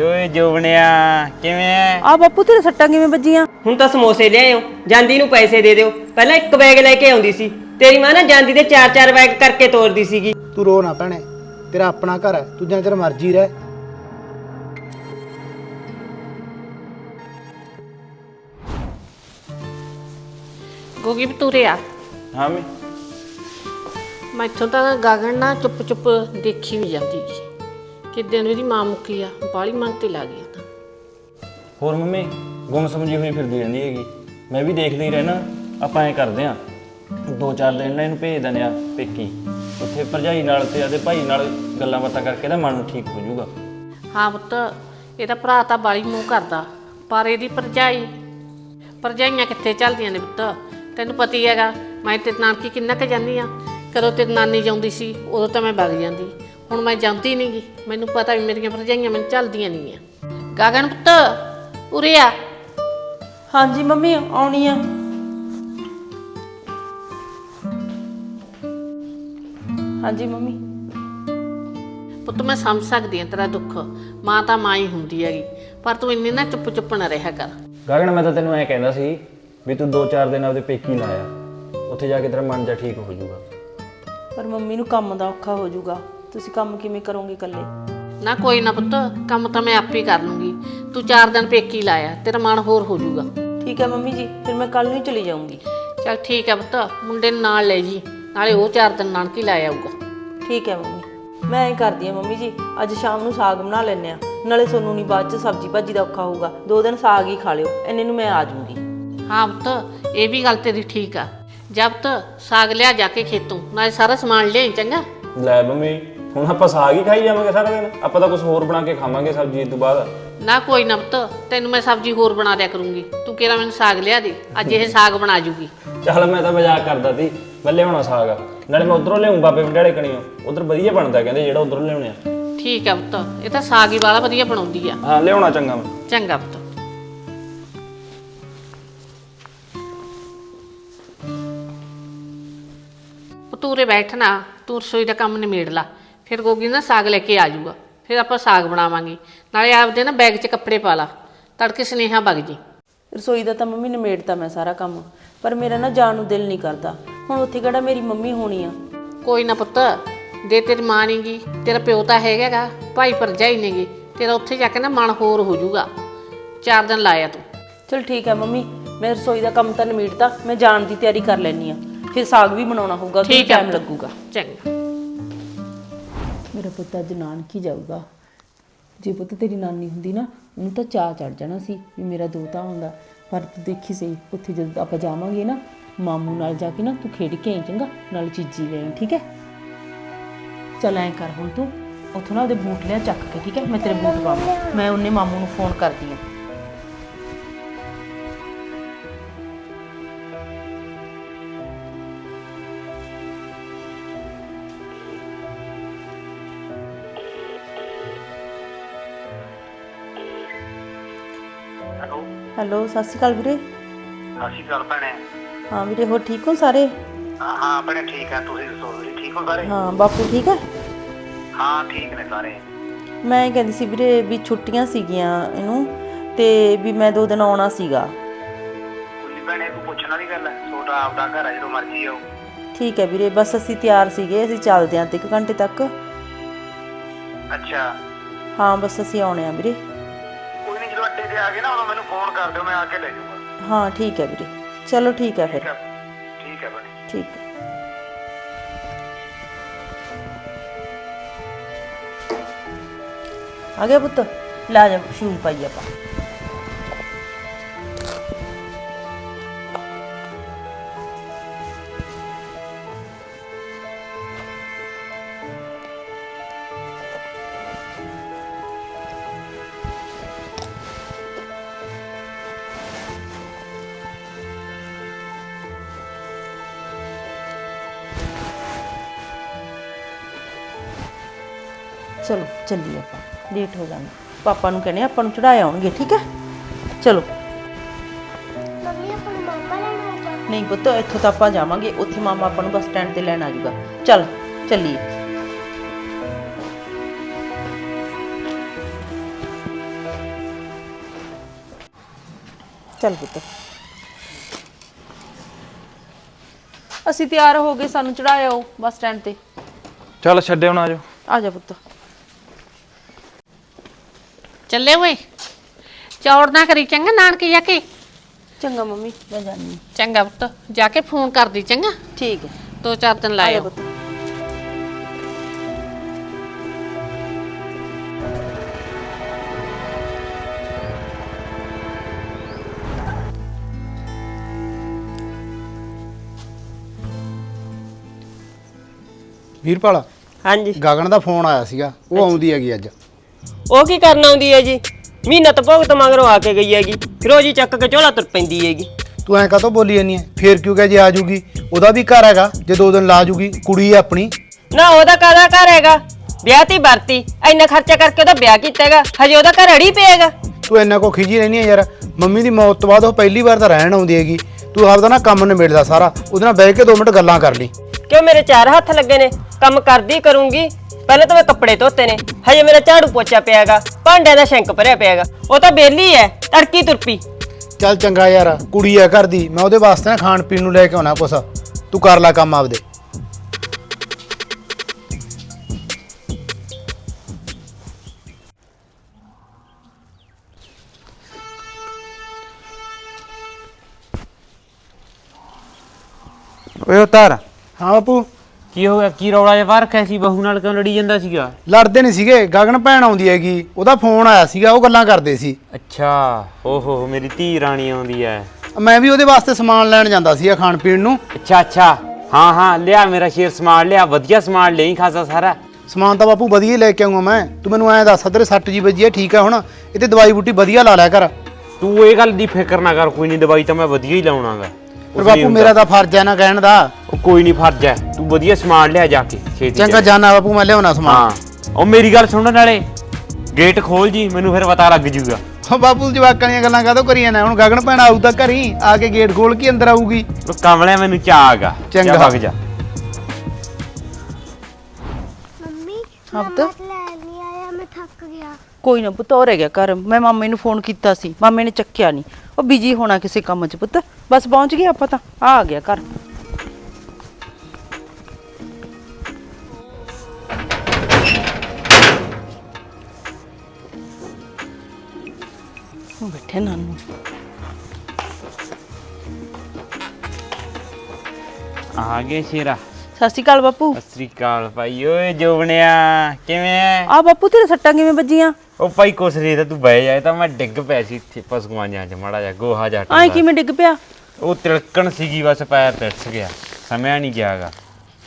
ਓਏ ਜੋਬਣਿਆ ਕਿਵੇਂ ਐ? ਆ ਬਾਪੂ ਤੇਰੇ ਸੱਟਾਂ ਕਿਵੇਂ ਵੱਜੀਆਂ? ਹੁਣ ਤਾਂ ਸਮੋਸੇ ਲਿਆਇਓ ਜਾਂਦੀ ਨੂੰ ਪੈਸੇ ਦੇ ਦਿਓ। ਪਹਿਲਾਂ ਇੱਕ ਬੈਗ ਲੈ ਕੇ ਆਉਂਦੀ ਸੀ। ਤੇਰੀ ਮਾਂ ਨਾ ਜਾਂਦੀ ਦੇ ਚਾਰ ਚਾਰ ਬੈਗ ਕਰਕੇ ਤੋਰਦੀ ਸੀਗੀ। ਤੂੰ ਰੋ ਨਾ ਭੈਣੇ ਤੇਰਾ ਆਪਣਾ ਘਰ ਹੈ ਤੂੰ ਜਿੰਨਾ ਚਿਰ ਮਰਜ਼ੀ ਰਹਿ। ਗੋਗੀ ਬਤੂਰੇ ਆ। ਹਾਂ ਮੈਂ। ਮੈਥੋਂ ਤਾਂ ਗਾਗਣ ਨਾ ਚੁੱਪ ਚੁੱਪ ਦੇਖੀ ਵੀ ਜਾਂਦੀ ਸੀ। ਕਿੱਦਾਂ ਨੂੰ ਇਹਦੀ ਮਾਂ ਮੁੱਕੀ ਆ ਬਾਲੀ ਮਨ ਤੇ ਲੱਗ ਗਿਆ ਤਾਂ। ਹੋਰ ਮੰਮੀ ਗੁੰਮ ਸਮਝੀ ਹੋਈ ਫਿਰਦੀ ਰਹਿੰਦੀ ਹੈਗੀ। ਮੈਂ ਵੀ ਦੇਖਦੇ ਰਹਿਣਾ ਆਪਾਂ ਐ ਕਰਦੇ ਆ ਦੋ ਚਾਰ ਦਿਨ ਨਾ ਇਹਨੂੰ ਭੇਜ ਦਿੰਦੇ ਆ ਪੇਕੀ। ਉੱਥੇ ਭਰਜਾਈ ਨਾਲ ਤੇ ਆਦੇ ਭਾਈ ਨਾਲ ਗੱਲਾਂ ਬਾਤਾਂ ਕਰਕੇ ਇਹਦਾ ਮਨ ਠੀਕ ਹੋ ਜਾਊਗਾ। ਹਾਂ ਪੁੱਤ ਇਹਦਾ ਭਰਾ ਤਾਂ ਬਾਲੀ ਮੂੰਹ ਕਰਦਾ ਪਰ ਇਹਦੀ ਭਰਜਾਈ ਭਰਜਾਈਆਂ ਕਿੱਥੇ ਚੱਲਦੀਆਂ ਨੇ ਪੁੱਤ? ਤੈਨੂੰ ਪਤਾ ਹੀ ਹੈਗਾ ਮੈਂ ਤੇ ਨਾਨਕੀ ਕਿੰਨਾ ਕੁ ਜਾਂਦੀ ਆ ਕਦੋਂ ਤੇ ਨਾਨੀ ਜਾਂਦੀ ਸੀ ਉਦੋਂ ਤਾਂ ਮੈਂ ਵਗ ਜਾਂਦੀ। ਹੁਣ ਮੈਂ ਜਾਂਦੀ ਨਹੀਂਗੀ ਮੈਨੂੰ ਪਤਾ ਵੀ ਮੇਰੀਆਂ ਭਰਜਾਈਆਂ ਮੈਨੂੰ ਚੱਲਦੀਆਂ ਨਹੀਂ ਆ। ਗਾਗਣ ਪੁੱਤ ਉਰੇ ਆ। ਹਾਂਜੀ ਮੰਮੀ ਆਉਣੀ ਆ। ਹਾਂਜੀ ਮੰਮੀ। ਪੁੱਤ ਮੈਂ ਸਮਝ ਸਕਦੀ ਹਾਂ ਤੇਰਾ ਦੁੱਖ। ਮਾਂ ਤਾਂ ਮਾਂ ਹੀ ਹੁੰਦੀ ਹੈਗੀ। ਪਰ ਤੂੰ ਇੰਨੀ ਨਾ ਚੁੱਪ ਚੁੱਪ ਨਾ ਰਿਹਾ ਕਰ। ਗਗਨ ਮੈਂ ਤਾਂ ਤੈਨੂੰ ਐ ਕਹਿੰਦਾ ਸੀ ਵੀ ਤੂੰ ਦੋ ਚਾਰ ਦਿਨ ਆਪਦੇ ਪੇਕੀ ਲਾਇਆ ਉੱਥੇ ਜਾ ਕੇ ਤੇਰਾ ਮਨ ਜਾ ਠੀਕ ਹੋ ਜਾਊਗਾ। ਪਰ ਮੰਮੀ ਨੂੰ ਕੰਮ ਦਾ ਔਖਾ ਹੋ ਜਾਊਗਾ। ਤੁਸੀਂ ਕੰਮ ਕਿਵੇਂ ਕਰੋਗੇ ਇਕੱਲੇ? ਨਾ ਕੋਈ ਨਾ ਪੁੱਤ ਕੰਮ ਤਾਂ ਮੈਂ ਆਪੇ ਕਰ ਲੂੰਗੀ। ਤੂੰ ਚਾਰ ਦਿਨ ਪੇਕੀ ਲਾਇਆ ਤੇਰਾ ਮਨ ਹੋਰ ਹੋ ਜਾਊਗਾ। ਠੀਕ ਹੈ ਮੰਮੀ ਜੀ ਫਿਰ ਮੈਂ ਕੱਲ ਨੂੰ ਹੀ ਚਲੀ ਜਾਊਂਗੀ। ਚਲ ਠੀਕ ਹੈ ਪੁੱਤ ਮੁੰਡੇ ਨੂੰ ਨਾਲ ਲੈ ਜੀ ਨਾਲੇ ਉਹ ਚਾਰ ਦਿਨ ਨਾਨਕੀ ਲਾਇਆ ਆਊਗਾ। ਠੀਕ ਹੈ ਮੰਮੀ ਮੈਂ ਐਂ ਕਰਦੀ ਆ ਮੰਮੀ ਜੀ ਅੱਜ ਸ਼ਾਮ ਨੂੰ ਸਾਗ ਬਣਾ ਲੈਨੇ ਆ ਨਾਲੇ ਸੋਨੂੰ ਨਹੀਂ ਬਾਅਦ ਚ ਸਬਜ਼ੀ ਭਾਜੀ ਦਾ ਔਖਾ ਹੋਊਗਾ ਦੋ ਦਿਨ ਸਾਗ ਹੀ ਖਾ ਲਿਓ ਇੰਨੇ ਨੂੰ ਮੈਂ ਆ ਜਾਊਂਗੀ। ਹਾਂ ਪੁੱਤ ਇਹ ਵੀ ਗੱਲ ਤੇਰੀ ਠੀਕ ਆ। ਜਬ ਤੱਕ ਸਾਗ ਲਿਆ ਜਾ ਕੇ ਖੇਤੋਂ ਨਾਲੇ ਸਾਰਾ ਸਮਾਨ ਲਿਆਈ ਚੰਗਾ? ਲੈ ਮੰਮੀ ਹੁਣ ਆਪਾਂ ਸਾਗ ਹੀ ਖਾਈ ਜਾਵਾਂਗੇ ਸਾਰਾ ਦਿਨ। ਆਪਾਂ ਤਾਂ ਕੁਝ ਹੋਰ ਬਣਾ ਕੇ ਖਾਵਾਂਗੇ ਸਬਜ਼ੀ ਇਸ ਤੋਂ ਬਾਅਦ। ਨਾ ਕੋਈ ਨਾ ਪੁੱਤ ਤੈਨੂੰ ਮੈਂ ਸਬਜ਼ੀ ਹੋਰ ਬਣਾ ਦਿਆ ਕਰੂੰਗੀ। ਤੂੰ ਕਿਹੜਾ ਮੈਨੂੰ ਸਾਗ ਲਿਆ ਦੇ? ਅੱਜ ਇਹ ਸਾਗ ਬਣਾ ਜੂਗੀ। ਚੱਲ ਮੈਂ ਤਾਂ ਮਜ਼ਾਕ ਕਰਦਾ ਸੀ ਮੈਂ ਲਿਆਉਣਾ ਸਾਗ। ਨਾਲੇ ਮੈਂ ਉਧਰੋਂ ਲਿਆਉਂ ਬਾਬੇ ਵੰਡਾਲੇ ਕਣੀਓ। ਉਧਰ ਵਧੀਆ ਬਣਦਾ ਕਹਿੰਦੇ ਜਿਹੜਾ ਉਧਰੋਂ ਲਿਆਉਣੇ ਆ। ਠੀਕ ਆ ਪੁੱਤ ਇਹ ਤਾਂ ਸਾਗ ਹੀ ਵਾਲਾ ਵਧੀਆ ਬਣਾਉਂਦੀ ਆ। ਹਾਂ ਲਿਆਉਣਾ ਚੰਗਾ ਮੈਂ। ਚੰਗਾ ਪੁੱਤ। ਪਤੂਰੇ ਬੈਠਣਾ ਤੂੰ ਰਸੋਈ ਦਾ ਕੰਮ ਨਿਮੇੜ ਲਾ। ਫਿਰ ਗੋਗੀ ਨਾ ਸਾਗ ਲੈ ਕੇ ਆ ਜਾਊਗਾ। ਫਿਰ ਆਪਾਂ ਸਾਗ ਬਣਾਵਾਂਗੇ। ਨਾਲੇ ਆਪਦੇ ਨਾ ਬੈਗ 'ਚ ਕੱਪੜੇ ਪਾ ਲਾ। ਤੜਕੇ ਸਨੇਹਾ ਵਗ ਜੀ। ਰਸੋਈ ਦਾ ਤਾਂ ਮੰਮੀ ਨਿਮੇੜਤਾ ਮੈਂ ਸਾਰਾ ਕੰਮ। ਪਰ ਮੇਰਾ ਨਾ ਜਾਣ ਨੂੰ ਦਿਲ ਨਹੀਂ ਕਰਦਾ। ਹੁਣ ਉੱਥੇ ਕਿਹੜਾ ਮੇਰੀ ਮੰਮੀ ਹੋਣੀ ਆ? ਕੋਈ ਨਾ ਪੁੱਤ ਦੇ ਤੇਰੀ ਮਾਂ ਨਹੀਂਗੀ ਤੇਰਾ ਪਿਓ ਤਾਂ ਹੈਗਾਗਾ ਭਾਈ ਭਰਜਾਈ ਨੇਗੇ ਤੇਰਾ ਉੱਥੇ ਜਾ ਕੇ ਨਾ ਮਨ ਹੋਰ ਹੋ ਜਾਊਗਾ। ਚਾਰ ਦਿਨ ਲਾਇਆ ਤੂੰ। ਚਲ ਠੀਕ ਹੈ ਮੰਮੀ ਮੈਂ ਰਸੋਈ ਦਾ ਕੰਮ ਤਾਂ ਨਿਮੇੜਤਾ ਮੈਂ ਜਾਣ ਦੀ ਤਿਆਰੀ ਕਰ ਲੈਣੀ ਆ। ਫਿਰ ਸਾਗ ਵੀ ਬਣਾਉਣਾ ਹੋਊਗਾ ਠੀਕ ਹੈ ਟਾਈਮ। ਲੱਗੂਗਾ। ਚੰਗਾ। ਮੇਰਾ ਪੁੱਤ ਅੱਜ ਨਾਨਕੀ ਜਾਊਗਾ। ਜੇ ਪੁੱਤ ਤੇਰੀ ਨਾਨੀ ਹੁੰਦੀ ਨਾ, ਉਹਨੂੰ ਤਾਂ ਚਾਹ ਚੜ ਜਾਣਾ ਸੀ ਵੀ ਮੇਰਾ ਦੋਤਾ ਆਉਂਦਾ ਪਰ ਤੂੰ ਦੇਖੀ ਸਹੀ, ਉੱਥੇ ਜਦੋਂ ਆਪਾਂ ਜਾਵਾਂਗੇ ਨਾ, ਮਾਮੂ ਨਾਲ ਜਾ ਕੇ ਨਾ ਤੂੰ ਖੇਡ ਕੇ ਆਈ, ਚੰਗਾ? ਨਾਲ ਚੀਜੀ ਲੈ ਆਈ, ਠੀਕ ਹੈ? ਚੱਲ ਐਂ ਕਰ ਹੁਣ ਤੂੰ, ਉੱਥੋਂ ਨਾ ਉਹਦੇ ਬੂਟ ਲਿਆ ਚੱਕ ਕੇ, ਠੀਕ ਹੈ? ਮੈਂ ਤੇਰੇ ਬੂਟ ਪਾਵਾਂ। ਮੈਂ ਉਹਨੇ ਮਾਮੂ ਨੂੰ ਫੋਨ ਕਰਦੀ ਹਾਂ। ਹੈਲੋ ਸਤਿ ਸ਼੍ਰੀ ਅਕਾਲ ਵੀਰੇ। ਸਤਿ ਸ਼੍ਰੀ ਅਕਾਲ ਭੈਣੇ। ਹਾਂ ਵੀਰੇ ਹੋਰ ਠੀਕ ਹੋ ਸਾਰੇ? ਹਾਂ ਹਾਂ ਭੈਣੇ ਠੀਕ ਆ ਤੁਸੀਂ ਦੱਸੋ ਤੁਸੀਂ ਠੀਕ ਹੋ ਸਾਰੇ? ਹਾਂ ਬਾਪੂ ਠੀਕ ਹੈ ਹਾਂ ਠੀਕ ਨੇ ਸਾਰੇ। ਮੈਂ ਇਹ ਕਹਿੰਦੀ ਸੀ ਵੀਰੇ ਵੀ ਛੁੱਟੀਆਂ ਸੀਗੀਆਂ ਇਹਨੂੰ ਤੇ ਵੀ ਮੈਂ ਦੋ ਦਿਨ ਆਉਣਾ ਸੀਗਾ। ਕੋਈ ਨੀ ਭੈਣੇ ਤੂੰ ਪੁੱਛਣ ਵਾਲੀ ਗੱਲ ਹੈ ਛੋਟਾ ਆਪਦਾ ਘਰ ਆ ਜਦੋਂ ਮਰਜ਼ੀ ਆਓ। ਠੀਕ ਹੈ ਵੀਰੇ ਬਸ ਅਸੀਂ ਤਿਆਰ ਸੀਗੇ ਅਸੀਂ ਚੱਲਦੇ ਹਾਂ ਤੇ ਇੱਕ ਘੰਟੇ ਤੱਕ। ਅੱਛਾ। ਹਾਂ ਬਸ ਅਸੀਂ ਆਉਣੇ ਆ ਵੀਰੇ। ਤੇ ਆ ਗਏ ਨਾ ਉਦੋਂ ਮੈਨੂੰ ਫੋਨ ਕਰ ਦਿਓ ਮੈਂ ਆ ਕੇ ਲੈ ਜਾਊਂਗਾ। ਹਾਂ ਠੀਕ ਹੈ ਵੀਰੇ। ਚਲੋ ਠੀਕ ਹੈ ਫਿਰ। ਠੀਕ ਹੈ ਠੀਕ ਹੈ ਭੈਣੇ ਠੀਕ ਹੈ। ਆ ਗਿਆ ਪੁੱਤ। ਲੈ ਜਾ ਸ਼ੂਜ਼ ਪਾਈ ਆਪਾਂ। ਚੱਲੀਏ ਆਪਾਂ ਲੇਟ ਹੋ ਜਾਣਾ। ਪਾਪਾ ਨੂੰ ਕਹਿੰਦੇ ਆਪਾਂ ਨੂੰ ਚੜਾਏ ਆਉਣਗੇ ਠੀਕ ਹੈ? ਚਲੋ। ਮੰਮੀ ਆਪਾਂ ਨੂੰ ਮਾਮਾ ਲੈਣਾ ਆ ਜਾ ਨਹੀਂ ਪੁੱਤ ਇੱਥੋਂ ਤਾਂ ਆਪਾਂ ਜਾਵਾਂਗੇ ਉੱਥੇ ਮਾਮਾ ਆਪਾਂ ਨੂੰ ਬੱਸ ਸਟੈਂਡ ਤੇ ਲੈਣ ਆ ਜਾਊਗਾ। ਚੱਲ ਚੱਲੀਏ। ਚੱਲ ਪੁੱਤ। ਅਸੀਂ ਤਿਆਰ ਹੋ ਗਏ ਸਾਨੂੰ ਚੜਾਇਓ ਬੱਸ ਸਟੈਂਡ ਤੇ। ਚੱਲ ਛੱਡਿਓ ਨਾ ਆਜੋ। ਆ ਜਾ ਪੁੱਤ। ਚੱਲੇ ਓਏ। ਚੌੜ ਨਾ ਕਰੀ ਚੰਗਾ ਨਾਨਕੇ ਜਾ ਕੇ। ਚੰਗਾ ਮੰਮੀ ਮੈਂ ਜਾਣੀ ਚੰਗਾ ਪੁੱਤ ਜਾ ਕੇ ਫੋਨ ਕਰਦੀ ਚੰਗਾ। ਠੀਕ ਹੈ। ਦੋ ਚਾਰ ਦਿਨ ਆ ਜਾ ਲਾਇਓ ਪੁੱਤ। ਵੀਰਪਾਲ ਹਾਂਜੀ। ਗਗਨ ਦਾ ਫੋਨ ਆਇਆ ਸੀਗਾ। ਉਹ ਆਉਂਦੀ ਹੈਗੀ ਅੱਜ। ਉਹ ਕੀ ਕਰਨ ਆਉਂਦੀ ਹੈ ਜੀ ਮਹੀਨਾ ਤਾਂ ਭੁਗਤ ਮਗਰੋਂ ਆ ਕੇ ਗਈ ਹੈਗੀ। ਰੋਜ਼ ਹੀ ਚੱਕ ਕੇ ਝੋਲਾ ਤੁਰ ਪੈਂਦੀ ਹੈਗੀ। ਤੂੰ ਐਂ ਕਾਹਤੋਂ ਬੋਲੀ ਜਾਨੀ ਹੈ? ਫੇਰ ਕਿਉਂ ਕਹੇ ਜੇ ਆ ਜੂਗੀ? ਉਹਦਾ ਵੀ ਘਰ ਹੈਗਾ ਜੇ ਦੋ ਦਿਨ ਲਾ ਜੂਗੀ ਕੁੜੀ ਹੈ ਆਪਣੀ। ਨਾ ਉਹਦਾ ਕਾਹਦਾ ਘਰ ਹੈਗਾ? ਵਿਆਹ ਤੀ ਵਰਤੀ ਇੰਨਾ ਖਰਚਾ ਕਰਕੇ ਉਹਦਾ ਵਿਆਹ ਕੀਤਾ ਹੈਗਾ ਹਜੇ ਉਹਦਾ ਘਰ ਅੜੀ ਪਿਆਗਾ ਤੂੰ ਇੰਨਾ ਕੋ ਖਿਜੀ ਰਹਿਨੀ ਹੈ ਯਾਰ। ਮੰਮੀ ਦੀ ਮੌਤ ਤੋਂ ਬਾਅਦ ਉਹ ਪਹਿਲੀ ਵਾਰ ਤਾਂ ਰਹਿਣ ਆਉਂਦੀ ਹੈਗੀ। ਤੂੰ ਆਪਦਾ ਨਾ ਕੰਮ ਨਿਬੇੜਦਾ ਸਾਰਾ। ਉਹਦੇ ਨਾਲ ਬਹਿ ਕੇ 2 ਮਿੰਟ ਗੱਲਾਂ ਕਰ ਲਈ। ਕਿਉਂ ਮੇਰੇ ਚਾਰ ਹੱਥ ਲੱਗੇ ਨੇ? ਕੰਮ ਕਰਦੀ ਕਰੂੰਗੀ ਪਹਿਲਾਂ ਤਾਂ ਮੈਂ ਕੱਪੜੇ ਧੋਤੇ ਨੇ ਹਜੇ ਮੇਰਾ ਝਾੜੂ ਪੋਚਾ ਪਿਆਗਾ ਭਾਂਡਿਆਂ ਦਾ ਸ਼ੈਂਕ ਭਰਿਆ ਪਿਆਗਾ ਉਹ ਤਾਂ ਬੇਲੀ ਐ ਤੜਕੀ ਤੁਰਪੀ। ਚੱਲ ਚੰਗਾ ਯਾਰ ਕੁੜੀ ਹੈ ਘਰ ਦੀ ਮੈਂ ਉਹਦੇ ਵਾਸਤੇ ਨਾ ਖਾਣ ਪੀਣ ਨੂੰ ਲੈ ਕੇ ਆਉਣਾ ਕੁਛ ਤੂੰ ਕਰ ਲੈ ਕੰਮ ਆਪਦੇ। ਓਏ ਉਤਾਰ। ਹਾਂ ਬਾਪੂ। ਕੀ ਹੋ ਗਿਆ? ਕੀ ਰੌਲਾ ਜਿਹਾ? ਰੱਖਿਆ ਸੀ ਬਹੂ ਨਾਲ ਕਿਉਂ ਲੜੀ ਜਾਂਦਾ ਸੀਗਾ? ਲੜਦੇ ਨਹੀਂ ਸੀਗੇ। ਗਗਨ ਭੈਣ ਆਉਂਦੀ ਹੈਗੀ। ਉਹਦਾ ਫੋਨ ਆਇਆ ਸੀਗਾ। ਉਹ ਗੱਲਾਂ ਕਰਦੇ ਸੀ। ਅੱਛਾ। ਓਹੋ ਮੇਰੀ ਧੀ ਰਾਣੀ ਆਉਂਦੀ ਐ। ਮੈਂ ਵੀ ਉਹਦੇ ਵਾਸਤੇ ਸਮਾਨ ਲੈਣ ਜਾਂਦਾ ਸੀਗਾ ਖਾਣ ਪੀਣ ਨੂੰ। ਅੱਛਾ ਅੱਛਾ। ਹਾਂ ਹਾਂ ਲਿਆ ਮੇਰਾ ਸ਼ੇਰ ਸਮਾਨ ਲਿਆ। ਵਧੀਆ ਸਮਾਨ ਲਈ ਖਾਸਾ ਸਾਰਾ। ਸਮਾਨ ਤਾਂ ਬਾਪੂ ਵਧੀਆ ਹੀ ਲੈ ਕੇ ਆਉਂਗਾ ਮੈਂ। ਤੂੰ ਮੈਨੂੰ ਐਂ ਦੱਸ ਤੇਰੇ ਸੱਟ ਜੀ ਵੱਜੀ ਹੈ ਠੀਕ ਹੈ ਹੁਣ? ਇਹਤੇ ਦਵਾਈ ਬੂਟੀ ਵਧੀਆ ਲਾ ਲਿਆ ਕਰ। ਤੂੰ ਇਹ ਗੱਲ ਦੀ ਫਿਕਰ ਨਾ ਕਰ ਕੋਈ ਨਹੀਂ ਦਵਾਈ ਤਾਂ ਮੈਂ ਵਧੀਆ ਹੀ ਲਾਉਣਾਗਾ। ਪਰ ਬਾਪੂ ਮੇਰਾ ਤਾਂ ਫਰਜ਼ ਹੈ ਨਾ ਕਹਿਣ ਦਾ। ਕੋਈ ਨਹੀਂ ਫਰਜ਼ ਐ ਤੂੰ ਵਧੀਆ ਸਮਾਨ ਲਿਆ ਜਾ ਕੇ ਛੇਤੀ ਚੰਗਾ ਜਾ। ਜਾਨਾ ਬਾਪੂ ਮੈਂ ਲਿਆਉਣਾ ਸਮਾਨ। ਹਾਂ। ਉਹ ਮੇਰੀ ਗੱਲ ਸੁਣਨ ਨਾਲੇ। ਗੇਟ ਖੋਲ ਜੀ ਮੈਨੂੰ ਫਿਰ ਪਤਾ ਲੱਗ ਜੂਗਾ। ਹੋ ਬਾਪੂ ਜਵਾਕਾਂ ਦੀਆਂ ਗੱਲਾਂ ਕਾਹਤੋਂ ਕਰੀ ਜਾਂਦਾ ਹੁਣ ਗਗਨ ਭੈਣ ਆਊ ਤਾਂ ਘਰੀ ਆ ਕੇ ਗੇਟ ਖੋਲ ਕੇ ਅੰਦਰ ਆਊਗੀ। ਉਹ ਕਮਲਿਆ ਮੈਨੂੰ ਚਾਹਗਾ ਚੰਗਾ। ਵਗ ਜਾ। ਮੰਮੀ ਹਾਂ ਮੈਂ ਆਇਆ ਮੈਂ ਥੱਕ ਗਿਆ। ਕੋਈ ਨਾ ਪੁੱਤ ਹੋ ਰਹਿ ਗਿਆ ਘਰ। ਮੈਂ ਮਾਮੇ ਨੂੰ ਫੋਨ ਕੀਤਾ ਸੀ। ਮਾਮੇ ਨੇ ਚੱਕਿਆ ਨਹੀਂ ਉਹ ਬਿਜ਼ੀ ਹੋਣਾ ਕਿਸੇ ਕੰਮ 'ਚ ਪੁੱਤ। ਬਸ ਪਹੁੰਚ ਗਏ ਆਪਾਂ ਤਾਂ। ਆ ਆ ਗਿਆ ਘਰ। ਉਹ ਬੈਠੇ ਨਾਨੂ। ਆ ਗਏ ਸ਼ੇਰਾ। ਸਤਿ ਸ਼੍ਰੀ ਅਕਾਲ ਬਾਪੂ। ਸਤਿ ਸ੍ਰੀ ਅਕਾਲ ਭਾਈ ਓਏ ਜੋਬਣਿਆ ਕਿਵੇਂ ਐ? ਆ ਬਾਪੂ ਤੇਰੇ ਸੱਟਾਂ ਕਿਵੇਂ ਵੱਜੀਆਂ? ਉਹ ਭਾਈ ਕੁਛ ਨਹੀਂ ਤਾਂ ਤੂੰ ਬਹਿ ਜਾਏ ਤਾਂ ਮੈਂ ਡਿੱਗ ਪਿਆ ਸੀ ਇੱਥੇ ਪਸ਼ੂਆਂ ਜਾਂ ਚ ਮਾੜਾ ਜਿਹਾ ਗੋਹਾ ਜਾ ਆਏ ਕਿਵੇਂ ਡਿੱਗ ਪਿਆ? ਉਹ ਤਿਲਕਣ ਸੀਗੀ ਬਸ ਪੈਰ ਤਿਲਸ ਗਿਆ ਸਮਿਆ ਨਹੀਂ ਗਿਆਗਾ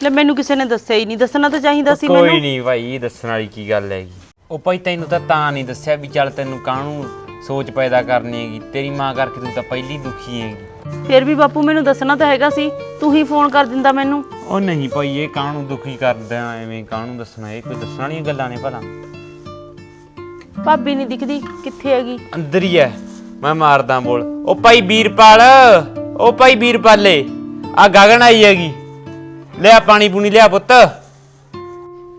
ਲੈ ਮੈਨੂੰ ਕਿਸੇ ਨੇ ਦੱਸਿਆ ਹੀ ਨਹੀਂ ਦੱਸਣਾ ਤਾਂ ਚਾਹੀਦਾ ਸੀ ਕੋਈ ਮੈਨੂੰ। ਨਹੀਂ ਭਾਈ ਇਹ ਦੱਸਣ ਵਾਲੀ ਕੀ ਗੱਲ ਹੈਗੀ? ਉਹ ਭਾਈ ਤੈਨੂੰ ਤਾਂ ਤਾਂ ਨਹੀਂ ਦੱਸਿਆ ਵੀ ਚੱਲ ਤੈਨੂੰ ਕਾਹਨੂੰ ਸੋਚ ਪੈਦਾ ਕਰਨੀ ਹੈਗੀ ਤੇਰੀ ਮਾਂ ਕਰਕੇ ਤੂੰ ਤਾਂ ਪਹਿਲੀ ਦੁਖੀ ਹੈਗੀ। ਫਿਰ ਵੀ ਬਾਪੂ ਮੈਨੂੰ ਦੱਸਣਾ ਤਾਂ ਹੈਗਾ ਸੀ ਤੂੰ ਹੀ ਫੋਨ ਕਰ ਦਿੰਦਾ ਮੈਨੂੰ। ਉਹ ਨਹੀਂ ਭਾਈ ਇਹ ਕਾਹਨੂੰ ਦੁਖੀ ਕਰਦਾ ਐਵੇਂ ਕਾਹਨੂੰ ਦੱਸਣਾ ਇਹ ਕੋਈ ਦੱਸਣ ਵਾਲੀਆਂ ਗੱਲਾਂ ਨੇ ਭਲਾ। ਭਾਬੀ ਨਹੀਂ ਦਿਖਦੀ ਕਿੱਥੇ ਹੈਗੀ? ਅੰਦਰ ਹੀ ਐ ਮੈਂ ਮਾਰਦਾ ਬੋਲ। ਉਹ ਭਾਈ ਵੀਰਪਾਲ ਉਹ ਭਾਈ ਵੀਰਪਾਲੇ ਆ ਗਗਨ ਆਈ ਹੈਗੀ। ਲਿਆ ਪਾਣੀ ਪੂਣੀ ਲਿਆ ਪੁੱਤ।